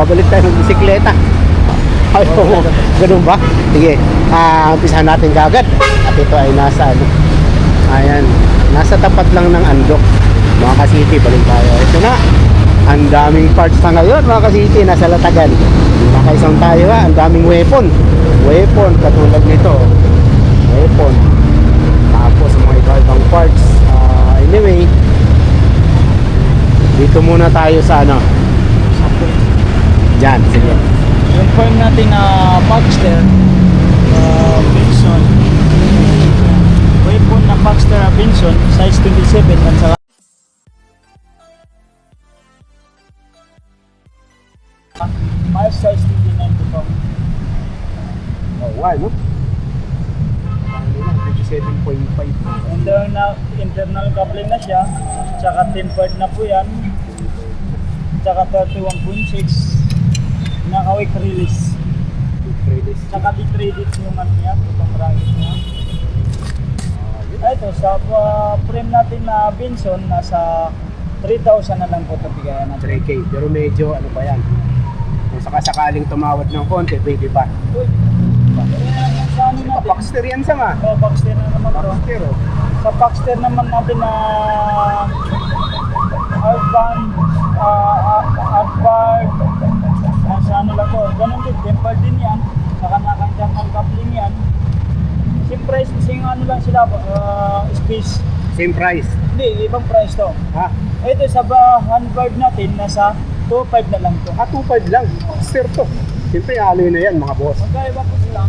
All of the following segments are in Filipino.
babalik tayo ng bisikleta. Ayaw mo, ganun ba? Sige, ah, umpisahan natin kagad. At ito ay nasa, ano, ayan, nasa tapat lang ng Andok. Mga ka-city, balik tayo. Ito na, ang daming parts na ngayon, mga ka-city, nasa Latagan. Nakaisang tayo ha, ang daming weapon. Weapon, katulad nito. Weapon. Tapos mga iba-ibang parts. Ah, anyway, dito muna tayo sa ano. Diyan, sige. Yung firm natin na Baxter, uh, Benson, weapon na Baxter Benson, size 27 at saka size 29 to po. Oh, why, no? Na, 27.5. Under na internal coupling na siya, tsaka tempered na po yan, tsaka 31.6, naka quick release. Release. Tsaka di-traded yung ano niya, itong bracket niya. Ito, sa uh, frame natin na Benson, nasa 3,000 na lang po ito bigayan natin. 3K. Pero medyo, ano pa yan? Kung sakasakaling tumawad ng konti, pwede pa. Uy, ayan, sa ano natin? Baxter yan sa nga. Oh, Baxter na naman. Baxter, oh. Sa Baxter naman natin na outbound, uh, outbound, nasa ano lang to, ganun din, tempered din yan, saka naka-internal coupling yan. Same price, same ano lang sila, uh, space. Same price. Hindi, ibang price to. Ha? Ito sa handguard natin, nasa 2.5 na lang to. Ah, 2.5 lang. Baxter to. Siyempre, alloy na yan, mga boss. Magkaiba po sila.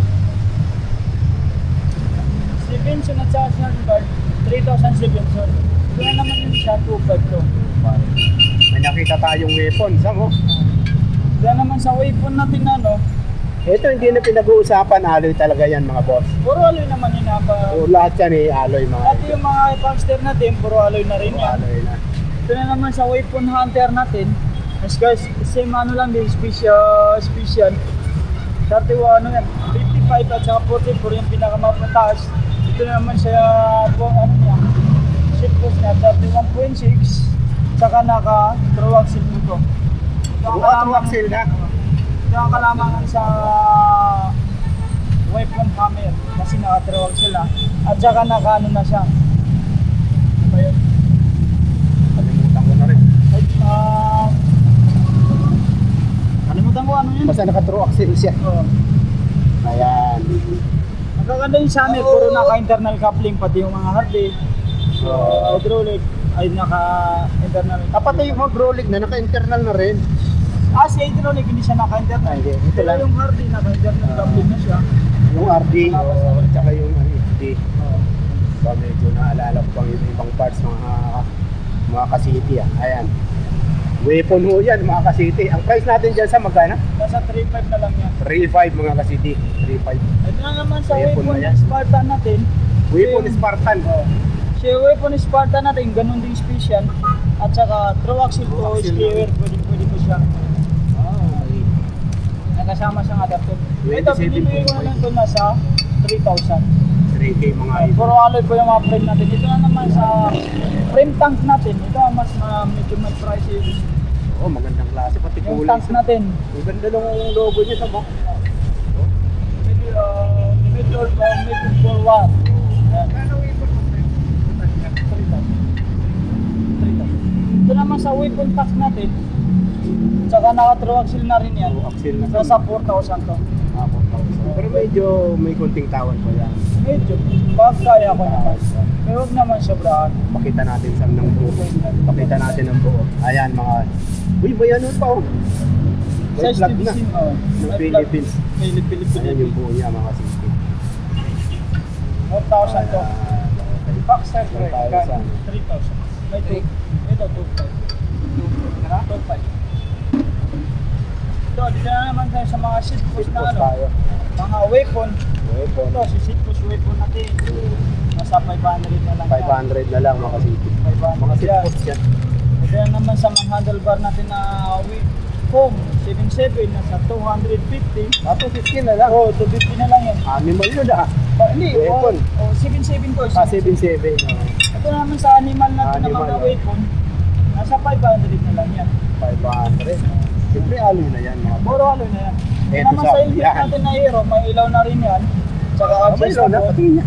Si Benson at sa handguard, 3,000 si Benson. Ito na naman yung siya, 2.5 to. May nakita tayong weapon, sa mo. Yan naman sa weapon natin na no, Ito hindi na pinag-uusapan, alloy talaga yan mga boss. puro alloy naman yun napa. O, lahat yan eh, alloy mga Dati yung mga Baxter natin, puro alloy na rin Puro yan. alloy na. Ito na naman sa weapon hunter natin. As guys, same ano lang din, special, special. 31 ano yan, 55 at saka 44 yung pinakamataas. Ito na naman sa po, ano niya, seat post niya, 31.6. Saka naka throw axle nito. Buka kalamangan- axle na. Ang kalamangan sa weapon hammer kasi naka-throw axle na. At saka naka ano na siya. Ano ba yun? Kalimutan ko na rin. Ay, ah... Kalimutan ko ano yun. Basta naka-true axle siya. Oo. Ayan. Magkaganda yung amin, puro naka-internal coupling, pati yung mga Harley, uh, hydraulic, ay naka-internal. Pati yung hydraulic na, naka-internal na rin. Ah, si hydraulic, hindi siya naka-internal. Ah, hindi. Ito lang. yung Harley, naka-internal coupling na siya. Yung RD, o tsaka yung HD. Oo. Ba, medyo naalala ko pang yung ibang parts mga mga ka-city ah. Ayan. Weapon ho yan mga ka-city. Ang price natin dyan sa magkano? Nasa 3.5 na lang yan. 3.5 mga ka-city. 3.5. Ito na naman sa Weapon weapon na yan. Spartan natin. Weapon Yung- Spartan. Oo. Si weapon Spartan natin, ganun din special. At saka throw axle to skewer, pwede pwede po siya. Ah. Nakasama siyang adapter. Ito, 27.5. binibigay ko na lang ito nasa 3,000. 3K mga idol. puro alloy po yung mga frame natin. Ito na naman sa frame tank natin. Ito ang mas uh, medyo may price yung Oh, magandang klase. Pati yung kulay. tank natin. Ang ganda ng logo niya sa box. Medyo, uh, medyo, uh, medyo for what? Ayan. 3,000. Ito naman sa weapon tank natin. Tsaka naka-throw axle na rin yan. True axle na. Nasa 4,000 to. Ah, 4,000. Pero medyo may konting tawad pa yan. Medyo. Pag kaya ko naman. Pero huwag naman sobrahan. Pakita natin sa ng buo. Pakita natin ang buo. Ayan mga... Uy, bayanon pa oh. Size flag na. 15, oh. Ng White Philippines. Philippines. Ayan yung buo niya mga city. 4,000 to. Baxter 4,000. 3,000. May 2. Ito 2,500. 2,500. Ito, dito na naman tayo sa mga seat post Seat na ano. tayo. Mga weapon. Weapon. Ito, si seat post weapon natin. Nasa 500 na lang. yan. 500 na lang mga city. 500 Mga seat post yan. Ito na naman sa mga handlebar natin na we- foam 77 nasa 250. Ah, 250 na lang. Oh, 250 na lang yan. Animal yun ah. Oh, hindi, Weapon. Oh, oh, 77 to. Ah, 77. Oh. Ito naman sa animal natin na Animal, mga oh. weapon. Nasa 500 na lang yan. 500. Siyempre, aloy na yan mga. Puro ano na yan. Eto naman sa- yan. natin na hero, may ilaw na rin yan. Tsaka Ah, may ilaw na, pati niya.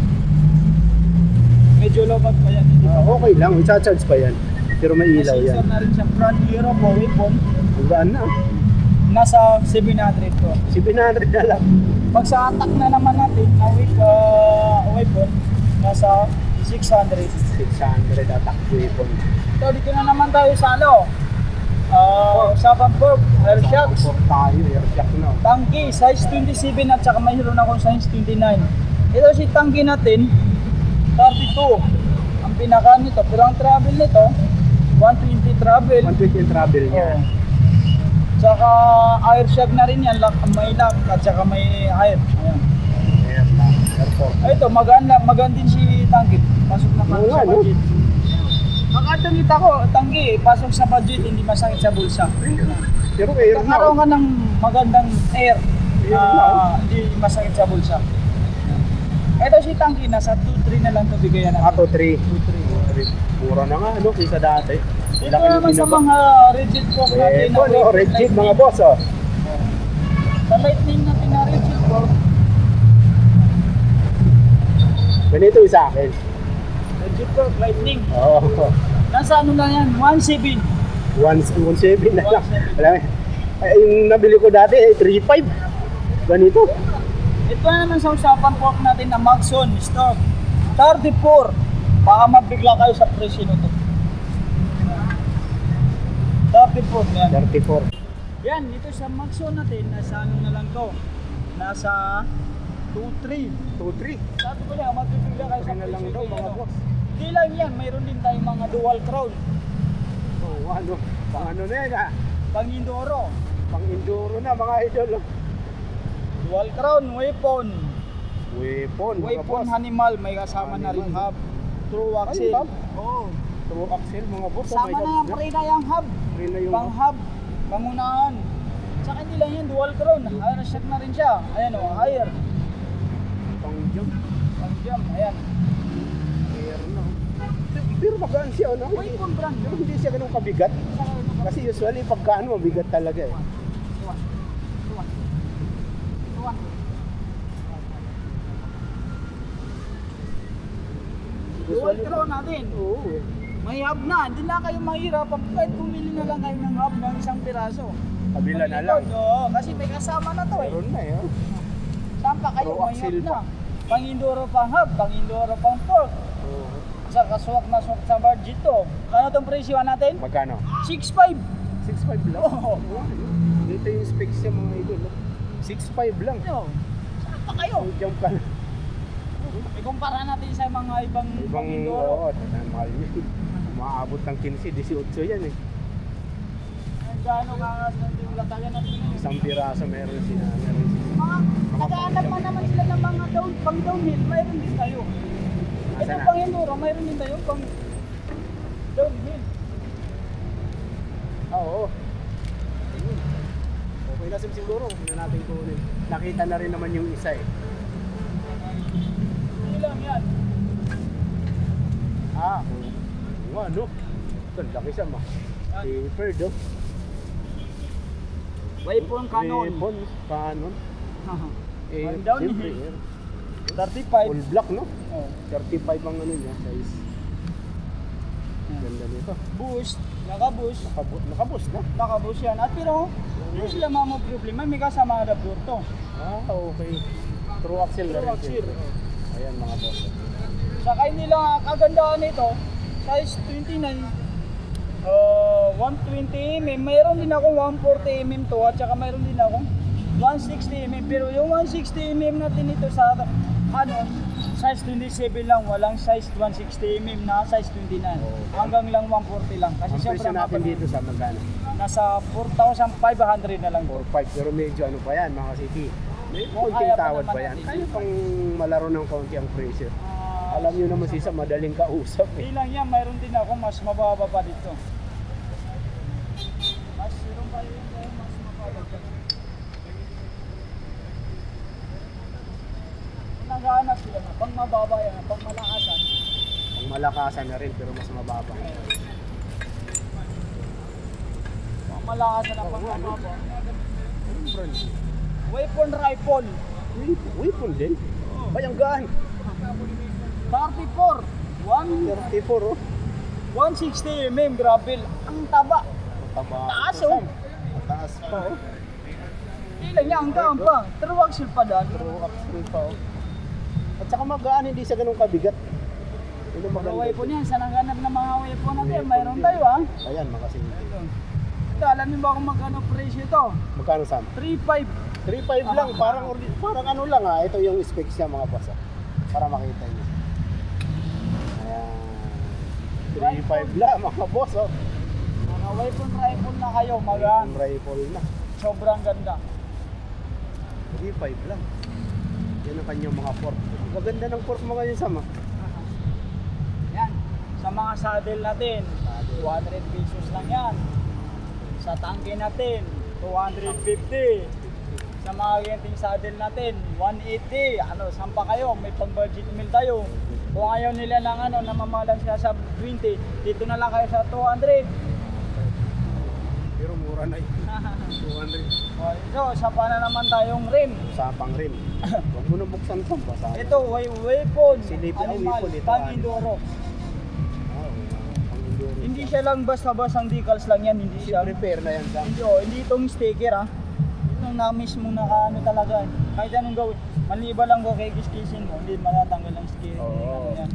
Medyo lobat pa yan. Hindi pa. Ah, okay lang, isa-charge pa yan. Pero may ilaw yan. sensor na rin siya. Front hero po, weapon. Ang gaan na. Nasa 700 po. Si 700 na lang. Pag sa attack na naman natin, na weap, uh, weapon, nasa 600. 600 attack weapon. So dito na naman tayo sa ano, uh, sa Bangkok, Air Shocks. Sa tayo, air shock na. Tangki, size 27 at saka mayroon akong size 29. Ito si tangki natin, 32. Ang pinaka nito, pero ang travel nito, 120 travel. 120 yung travel niya. Oo. Tsaka air shock na rin yan, lock, may lock at saka may air. Ayan. Air na. Airport. Ito, maganda, maganda din si tangki. Pasok na pasok sa budget. Makatangit ako, tangki, pasok sa budget, hindi masakit sa bulsa. Pero air na. Nagkaroon ka ng magandang air Air na na. hindi masakit sa bulsa. Ito si Tangki, nasa 2-3 na lang ito bigayan natin. Ako 3. 3. Mura na nga, ano, kaysa dati. Ng naman sa mga rigid fork natin. Eh, na po, no, weight rigid mga boss, oh. Sa lightning na rigid fork, Ganito yung sa akin. Fork, lightning. Oo. Oh. Nasa ano lang yan, 1.7. 1.7 na lang. 1.7. Alam yung nabili ko dati, eh, 3.5. Ganito. Ito na naman sa usapan fork natin na Maxon stock. 34. Baka mabigla kayo sa presyo nito. 34 yan. 34. Yan, dito sa Maxon natin, nasa ano na lang to? Nasa 2.3. 2.3. Sabi ko niya, mabibigla kayo sa Kaya na lang presyo daw, mga ano. boss. Di lang yan, mayroon din tayong mga dual crown. Oh, ano, pang ano na yan, ah. Pang Indoro. Pang enduro na, mga idol. oh. Dual crown, weapon. Weapon, Weapon animal, may kasama na rin hub. True axle. hub? Oo. True axle, mga boss. oh, Sama may na hub pre na yung hub. Rin na yung Pang hub, pangunahan. Tsaka hindi lang yan, dual crown. Higher shot na rin siya. Ayan o, higher. pang jump. Pang jump, ayan. Pero magaan siya, ano? Weapon brand. Pero hindi siya ganun kabigat. Kasi usually pagka ano, mabigat talaga eh. Dual crown natin. oo. eh. May hub na, hindi na kayo mahirapan kahit bumili na lang kayo ng hub ng isang piraso. Kabila na lang. Oo, kasi may kasama na to eh. Meron na eh. oh. Saan pa kayo may hub na? pa. Pang hub, pang Indoro pang fork. Sa kaswak na swak sa budget to. Ano tong presyo natin? Magkano? 6.5. 6.5 lang. Oo. Dito yung specs niya mga idol. oh. 6.5 lang. Yo, saan pa kayo? Ang jump ka na. Ikumpara natin sa mga ibang, Ibang, oo, oh, mahal yun. Umaabot ng 15, 18 yan eh. Ang gaano kangas ng yung latagan natin. Isang piraso meron sila. Meron sila. Mga naghahanap pa naman sila ng mga down, pang downhill, mayroon din tayo. Ito Asan na? pang Indoro, mayroon din tayo pang downhill. Ah, oo. Ayun. Okay na siguro. Na natin kunin. Nakita na rin naman yung isa eh. Hindi lang yan. Ah, oo. Oo nga, no? Ito, laki siya ma. Yan. Tapered, oh. Weapon cannon. Weapon, cannon. Eh, siyempre, 35. All black, no? Oh. 35 ang ano niya, size. Ganda nito. Boost, naka-boost. Nakabu nakabus na. Naka-boost yan. At pero, hindi sila mga problema. May kasama adapter to. Ah, okay. True axle na True rin. axle. siyempre. Ayan mga boss. Saka lang ang kagandahan nito, size 29, uh, 120 mm, mayroon din akong 140 mm to at saka mayroon din akong 160 mm. Pero yung 160 mm natin ito sa ano, size 27 lang, walang size 160 mm na size 29. Hanggang lang 140 lang. Kasi Ang presyo natin kapal. dito sa magkano? Nasa 4,500 na lang. 4-5 pero medyo ano pa yan mga city. May Kung konting kaya pa tawad naman pa yan. natin. Kaya pang malaro ng konti ang presyo. Ah, Alam nyo naman si Sam, madaling kausap eh. Bilang yan, mayroon din ako mas mababa pa dito. Mas meron pa rin tayo mas mababa pa. Naghahanap sila na pang mababa yan, pang malakasan. Ang malakasan na rin pero mas mababa. Pangmalakasan ang pangmamaba. Anong brand? Weapon rifle. Weapon, din? Bayanggaan. 34. 1, 34 oh. 160 mm, grabe. Ang taba. Taba. Taas, oh. Taas pa oh. Ilan niya, ang gaan pa. Truwag silpa daan. Pero upscale pa oh. At saka magaan, hindi siya ganun kabigat. Ang Mga weapon yan, sa nangganap ng mga weapon natin, mayroon tayo ah. Ayan, makasinti. Ito, alam niyo ba kung magkano presyo ito? Magkano Sam? 3.5. 3.5 lang, parang ordi- parang ano lang ah. Ito yung specs niya mga boss ah. Para makita niyo. Ayan. 3.5 lang mga boss oh. Mga weapon rifle na kayo, magaan. Rifle na. Sobrang ganda. 3.5 lang. Yan ang kanyang mga fork. Maganda ng fork mga yun Sam ah. Yan. Sa mga saddle natin, 200 pesos lang yan. Sa tangke natin, 250. Sa mga genting saddle natin, 180. Ano, saan pa kayo? May pang-budget meal tayo. Kung ayaw nila ng ano, namamalan sila sa 20, dito na lang kayo sa 200. Pero mura na yun. 200. O, ito, sa pa na naman tayong rim. Sapang rim. Huwag mo na buksan Sam. Basa. Ito, way weapon, Silip na animal, weapon ito, pang-indoro. Pang enduro. Hindi siya lang basta-bastang decals lang yan, hindi siya. Repair na yan. Hindi, oh, hindi itong sticker ah. Itong na mismo naka ano talaga. Kahit anong gawin. Maliba lang ko kay kiskisin mo, hindi matatanggal ang sticker. Oo. Ano yan.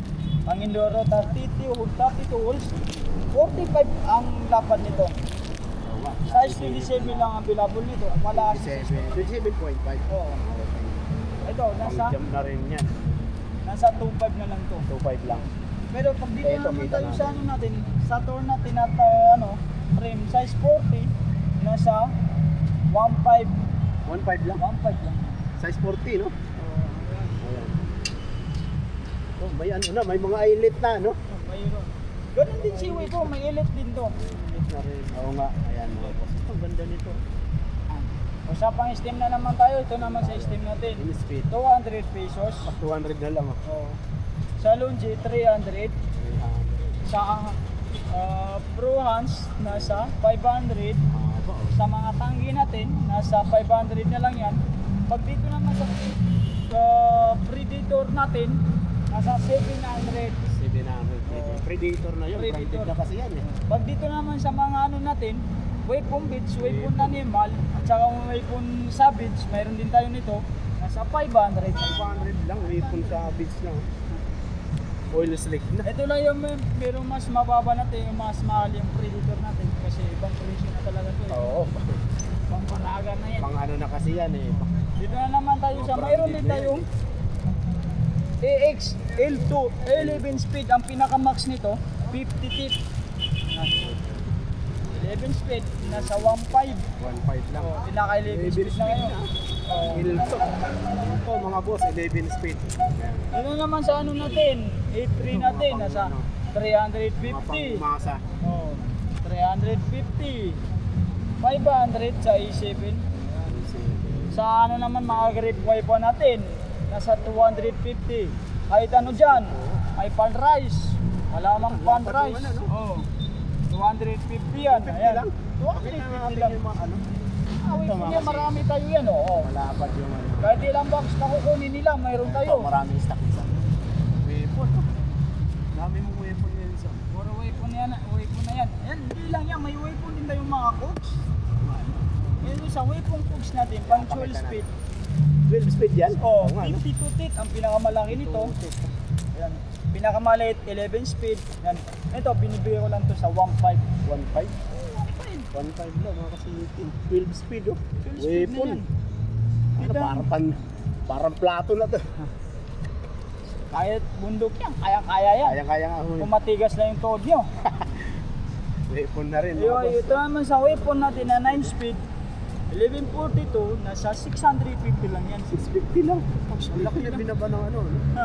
Ang Indoro 32, 32 holes. 45 ang lapad nito. Size 27 lang ang bilabol nito. Malakas. 27. 27.5. Oo. Ito, nasa, jam na rin yan. nasa 25 na lang to. 2.5 lang. Pero pag dito Ito, naman tayo natin. sa ano natin, sa tour natin at uh, ano, frame size 40, nasa 1.5, 1.5 lang. 1.5 lang. Size 40, no? Ayan. Oh, may ano na, may mga eyelet na, no? Oh, mayroon. Ganun din si Weibo, may elite din to. Eyelet na rin. Oo nga. Ayan mga boss. Ang ganda nito. Usapang steam na naman tayo, ito naman sa steam natin. In speed. 200 pesos. 200 na lang. Oh. Oh. Sa Lungi, 300. 300. Sa uh, Pro Hands, nasa 500. Ah, ba, oh. Sa mga tanggi natin, nasa 500 na lang yan. Pag dito naman sa uh, Predator natin, nasa 700. 700. Oo. Predator na yun. Predator. Predator na kasi yan eh. Pag dito naman sa mga ano natin, weapon beach, weapon animal, at saka weapon savage, mayroon din tayo nito, nasa 500. 500 lang. Weapon sa beach na. oh. Oil slick na. Ito lang yung may, merong mas mababa natin, yung mas mahal yung predator natin kasi ibang presyo na talaga ito. eh. Oo. Pang panaga na yan. Pang ano na kasi yan eh. Dito na naman tayo sa mayroon din tayong AX L2 11 speed ang pinaka-max nito 50 tip 11 speed nasa 1.5 1.5 lang. oh, pinaka 11 speed na ngayon. Oh. Ilto. Ilto mga boss, 11 speed. Dito naman sa ano natin? 83 natin nasa Mga 350 pangmasa. oh, 350 500 sa A7 sa ano naman mga grip weapon natin nasa 250 kahit ano dyan ay pan rice wala mang pan rice ano? oh, 250 yan 250 ayan lang? Pakita 250 nga natin lang ano. ah, yan kasi- marami tayo yan oh, oh. Malapad yung ano. kahit ilang box na kukunin nila mayroon tayo Ito, maraming stock isa. Weapon. Dami mong weapon ngayon sa. puro weapon yan weapon na yan ayan hindi lang yan may weapon din tayong mga cooks yun yung sa weapon cooks natin pang 12 Pakita speed 12 speed yan? Oh, Oo nga, no? 52 tit ang pinakamalaki nito. Ayan. Pinakamaliit 11 speed. Yan. Ito binibigay ko lang to sa 1.5. 1.5? 1.5 lang mga kasi 12 speed oh. 12 speed na Weapon. yan. Ano, Kita- parang, pan, parang plato na to. Kahit bundok yan, kaya-kaya yan. Kaya-kaya nga huli. Kung matigas lang yung tuhod nyo. Weapon na rin mga Yo, boss. ito naman sa weapon natin na 9 speed. 1142, nasa 650 lang yan. 650 lang. Ang laki na binaba ng ano. no?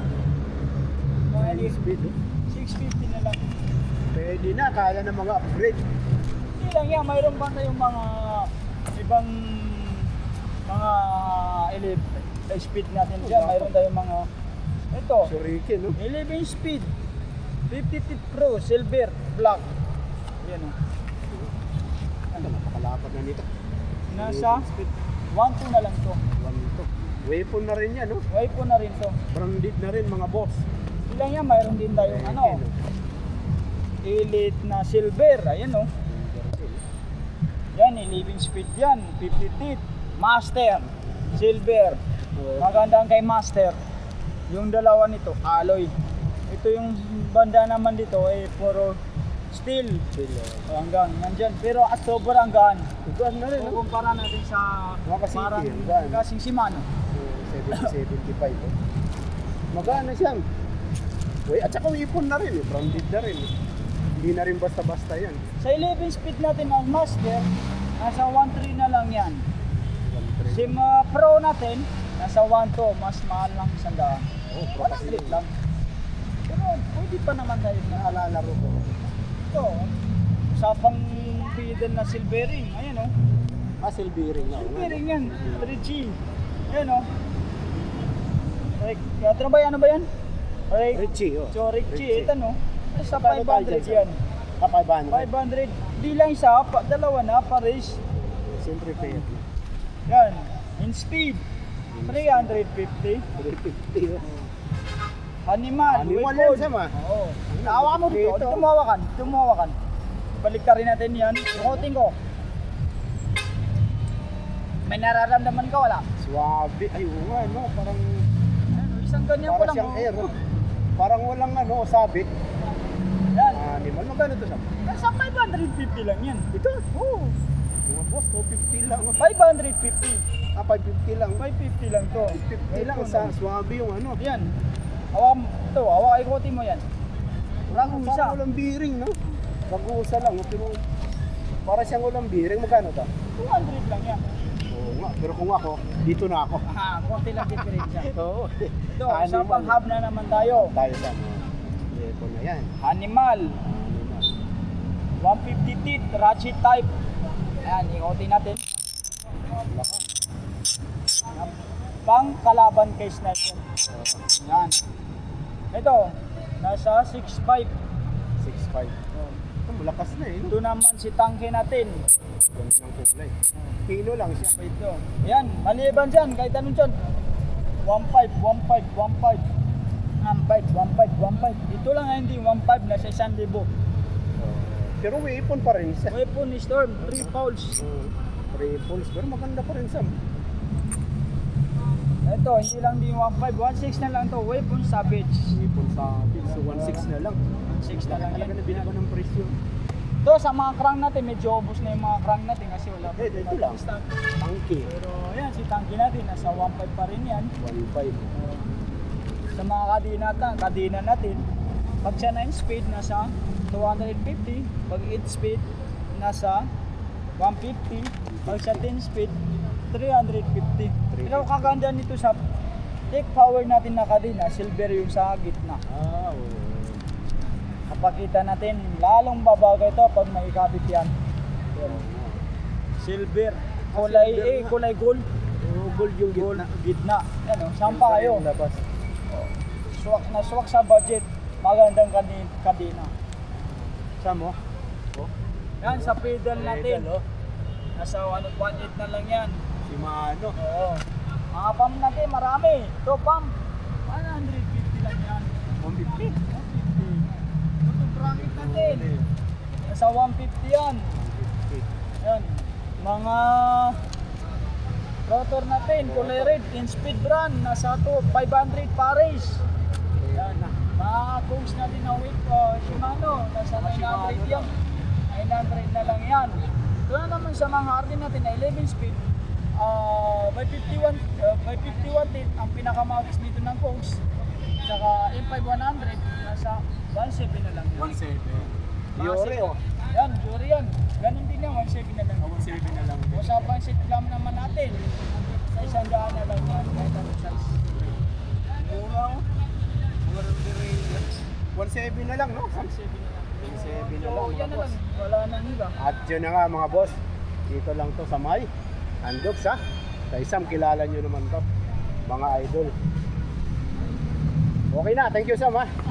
Mga 9 speed oh. 650 na lang. Pwede na, kaya na mga upgrade. Hindi lang yan, mayroon pa tayong mga ibang mga elef- speed natin dyan. Mayroon tayong mga ito, Shuriken no? 11 speed, 50 tip pro, silver, black. Yan o. Ano, napakalaki Napakalapat na nito. Nasa 1-2 na lang to. One to. Weapon na rin yan, no? Way po na rin to. Branded na rin mga boss. Ilang yan, mayroon din tayong ano, elite na silver. Ayan oh. Yan, 11 speed yan. 50 teeth. Master. Silver. Magandang kay Master. Yung dalawa nito, alloy. Ito yung banda naman dito, eh, puro steel. Hanggang nandyan. Pero at sobrang gaan. Gaan na rin, no? Kung kumpara natin sa Mga kasing parang yan, gaan. kasing Shimano. 70, 75, oh. Magana siya. Uy, at saka weapon na rin, eh. branded na rin. eh. Hindi na rin basta-basta yan. Sa 11 speed natin ang Master, nasa 1.3 na lang yan. Si mga Pro natin, nasa 1.2, mas mahal lang isang daan. Oh, pro kasi 100 lang. Pero pwede pa naman tayo na Naalalaro ko. ito. Usapang pedal na silvering. Ayan o. Oh. Ah, silvering nga. Silvering yan. 3G. Ayan o. Oh. Rek, ano ba yan? Ano ba yan? Rek, Richie, oh. so Richie, ito no. Sa Magkano tayo 500 dyan, sir? yan. Ah, 500. 500. Di lang isa, pa, dalawa na, pares. Siyempre, fair. Yan. In speed. 350. 350, oh. Animal. Animal yan, Sam, ah. Oo. Naawa mo dito. Dito. Tumawakan. Tumawakan. Balik ka rin natin yan. Sukotin ko. May nararamdaman ka wala? Swabe. Ay, oo nga, no? Parang, Ano, isang ganyan ko parang lang. siyang oh. air, oh. Parang walang, ano, sabi. Yan. Animal. Magkano to, Sam? Nasa 550 lang yan. Ito? Oo. Mga boss, 250 lang. oh. 550. Ah, 550 lang. 550 lang to. 550 lang. Sa swabe yung ano. Yan. Awam. Ito, awa ikotin mo yan. Walang isa. Parang walang bearing, no? Pag-uusa lang, pero para siyang walang bearing, magkano to? 200 lang yan. Oo nga, pero kung ako, dito na ako. Ah, konti lang diferensya. Oo. Ito, sa panghab na naman tayo. Tayo sa mga level na yan. Animal. Animal. 150 teeth, ratchet type. Ayan, ikotin natin. Pang kalaban kay sniper. Yan. Ito, nasa 6.5. 6'5". Malakas na eh. Ito naman si tangke natin. Ganda ng kulay. Kilo lang siya. Ito. Yan, maliban dyan, kahit anong dyan. 1.5, 1.5, 1.5. 1.5, 1.5, 1.5. Ito lang nga hindi 1.5 nasa 1,000. Pero weapon pa rin siya. Weapon ni Storm, 3 pounds. Mm. Ripples, pero maganda pa rin Sam. Ito, hindi lang din 1.5, 1.6 na lang to. Weapon Savage. Weapon sa so 1.6 na lang. 1.6 na lang Talaga yan. na binago ng presyo. Ito, sa mga crank natin, medyo ubos na yung mga crank natin kasi wala pa Eh, ito lang. Tangki. Pero yan, si Tangki natin, nasa 1.5 pa rin yan. 1.5. Sa mga kadina, natin, kadina natin, pag siya 9 speed, nasa 250. Pag 8 speed, nasa 150. Pag sa 10 speed, 350. Pero kaganda nito sa take power natin na kadina, silver yung sa gitna. Ah, oo. Kapakita natin, lalong babago ito pag may ikabit yan. Oo. Silver. Kulay silver eh, kulay gold. Oo, gold yung Gold, gitna. gitna. Yan o, saan pa kayo? Labas. Swak na swak sa budget. Magandang kadi- kadina. Sam, oh. Oh. Yan, sa pedal natin. Pedal, oh. Nasa 1.8 na lang yan. Si Mano. Oo. Mga pump natin, marami. Ito pump. 150 lang yan. 150. 150. Ito bracket natin. Nasa 150 yan. 150. Yan. Mga rotor natin, kulay red, in speed brand, nasa to 500 pares. Yan. Mga cones natin na with uh, Shimano, nasa 900 yan. 900 na lang yan. Ito na naman sa mga hardy natin na 11 speed, uh, by 51, uh, by 51 din ang pinakamagis dito ng cones. Saka M5100, nasa 17 na lang yan. 1.7. Yore, oh. Yan, jury yan. Ganun din yan, 17 na lang. 1.7 na lang. Usapang seat clamp naman natin. Sa isang daan na lang yan, kahit anong size. Mura, oh. Mura rin. 1.7 na lang, no? 17 na lang. 1.7 na lang, yan mga na lang. Wala nang iba. At yun na nga mga boss, dito lang to sa May. Andox ha. Sa isang kilala nyo naman to. Mga idol. Okay na, thank you Sam ha.